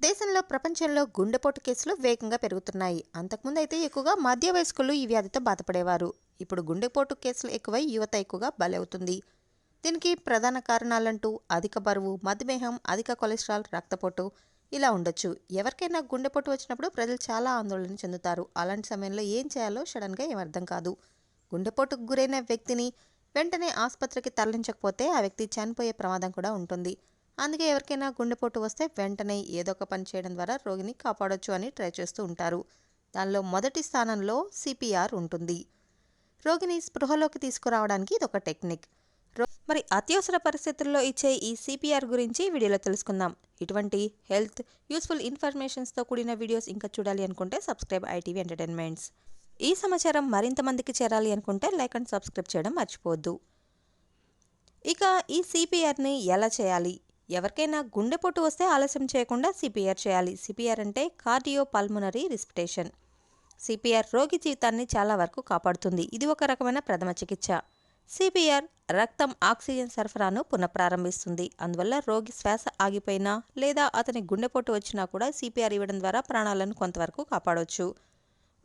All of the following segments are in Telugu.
దేశంలో ప్రపంచంలో గుండెపోటు కేసులు వేగంగా పెరుగుతున్నాయి. అంతకుముందు అయితే ఎక్కువగా మధ్య వయస్కులు ఈ వ్యాధితో బాధపడేవారు. ఇప్పుడు గుండెపోటు కేసులు ఎక్కువై యువత ఎక్కువగా బలవుతుంది. దీనికి ప్రధాన కారణాలంటూ అధిక బరువు మధుమేహం అధిక కొలెస్ట్రాల్ రక్తపోటు ఇలా ఉండొచ్చు. ఎవరికైనా గుండెపోటు వచ్చినప్పుడు ప్రజలు చాలా ఆందోళన చెందుతారు. అలాంటి సమయంలో ఏం చేయాలో సడన్గా ఏమర్థం అర్థం కాదు. గుండెపోటుకు గురైన వ్యక్తిని వెంటనే ఆసుపత్రికి తరలించకపోతే ఆ వ్యక్తి చనిపోయే ప్రమాదం కూడా ఉంటుంది. అందుకే ఎవరికైనా గుండెపోటు వస్తే వెంటనే ఏదో ఒక పని చేయడం ద్వారా రోగిని కాపాడొచ్చు అని ట్రై చేస్తూ ఉంటారు. దానిలో మొదటి స్థానంలో సిపిఆర్ ఉంటుంది. రోగిని స్పృహలోకి తీసుకురావడానికి ఇది ఒక టెక్నిక్. రో- మరి అత్యవసర పరిస్థితుల్లో ఇచ్చే ఈ సిపిఆర్ గురించి వీడియోలో తెలుసుకుందాం. ఇటువంటి హెల్త్ యూస్ఫుల్ ఇన్ఫర్మేషన్స్తో కూడిన వీడియోస్ ఇంకా చూడాలి అనుకుంటే సబ్స్క్రైబ్ ఐటీవీ ఎంటర్టైన్మెంట్స్. ఈ సమాచారం మరింత మందికి చేరాలి అనుకుంటే లైక్ అండ్ సబ్స్క్రైబ్ చేయడం మర్చిపోవద్దు. ఇక ఈ సిపిఆర్ని ఎలా చేయాలి? ఎవరికైనా గుండెపోటు వస్తే ఆలస్యం చేయకుండా సిపిఆర్ చేయాలి. సిపిఆర్ అంటే కార్డియో పల్మునరీ రిస్పిటేషన్. సిపిఆర్ రోగి జీవితాన్ని చాలా వరకు కాపాడుతుంది. ఇది ఒక రకమైన ప్రథమ చికిత్స. సిపిఆర్ రక్తం ఆక్సిజన్ సరఫరాను పునఃప్రారంభిస్తుంది. అందువల్ల రోగి శ్వాస ఆగిపోయినా లేదా అతని గుండెపోటు వచ్చినా కూడా సిపిఆర్ ఇవ్వడం ద్వారా ప్రాణాలను కొంతవరకు కాపాడవచ్చు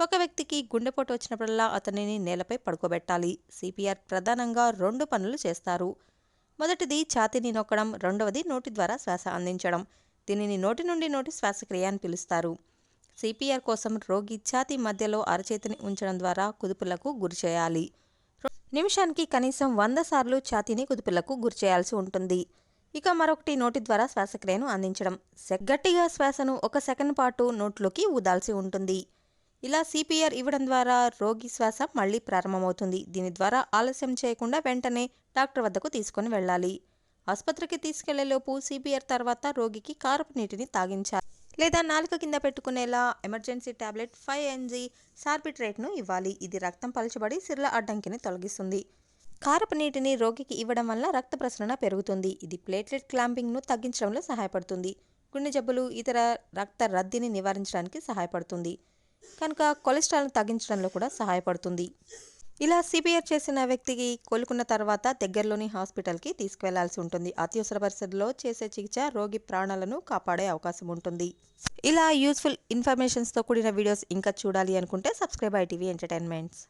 ఒక వ్యక్తికి గుండెపోటు వచ్చినప్పుడల్లా అతనిని నేలపై పడుకోబెట్టాలి. సిపిఆర్ ప్రధానంగా రెండు పనులు చేస్తారు. మొదటిది ఛాతీని నొక్కడం రెండవది నోటి ద్వారా శ్వాస అందించడం. దీనిని నోటి నుండి నోటి శ్వాసక్రియ అని పిలుస్తారు. సిపిఆర్ కోసం రోగి ఛాతీ మధ్యలో అరచేతిని ఉంచడం ద్వారా కుదుపులకు గురి చేయాలి. నిమిషానికి కనీసం వంద సార్లు ఛాతీని కుదుపులకు గురి చేయాల్సి ఉంటుంది. ఇక మరొకటి నోటి ద్వారా శ్వాసక్రియను అందించడం. గట్టిగా శ్వాసను ఒక సెకండ్ పాటు నోట్లోకి ఊదాల్సి ఉంటుంది. ఇలా సిపిఆర్ ఇవ్వడం ద్వారా రోగి శ్వాస మళ్ళీ ప్రారంభమవుతుంది. దీని ద్వారా ఆలస్యం చేయకుండా వెంటనే డాక్టర్ వద్దకు తీసుకొని వెళ్ళాలి. ఆసుపత్రికి తీసుకెళ్ళేలోపు సిపిఆర్ తర్వాత రోగికి కారపు నీటిని తాగించాలి. లేదా నాలుక కింద పెట్టుకునేలా ఎమర్జెన్సీ టాబ్లెట్ ఫైవ్ ఎన్జీ సార్బిట్రేట్ను ఇవ్వాలి. ఇది రక్తం పలచబడి సిర్ల అడ్డంకిని తొలగిస్తుంది. కారపు నీటిని రోగికి ఇవ్వడం వల్ల రక్త ప్రసరణ పెరుగుతుంది. ఇది ప్లేట్లెట్ క్లాంపింగ్ను తగ్గించడంలో సహాయపడుతుంది. గుండె జబ్బులు ఇతర రక్త రద్దీని నివారించడానికి సహాయపడుతుంది. కనుక కొలెస్ట్రాల్ను తగ్గించడంలో కూడా సహాయపడుతుంది. ఇలా సిపిఆర్ చేసిన వ్యక్తికి కోలుకున్న తర్వాత దగ్గరలోని హాస్పిటల్కి తీసుకువెళ్ళాల్సి ఉంటుంది. అత్యవసర పరిస్థితుల్లో చేసే చికిత్స రోగి ప్రాణాలను కాపాడే అవకాశం ఉంటుంది. ఇలా యూస్ఫుల్ ఇన్ఫర్మేషన్స్తో కూడిన వీడియోస్ ఇంకా చూడాలి అనుకుంటే సబ్స్క్రైబ్ ఐటీవీ ఎంటర్టైన్మెంట్స్.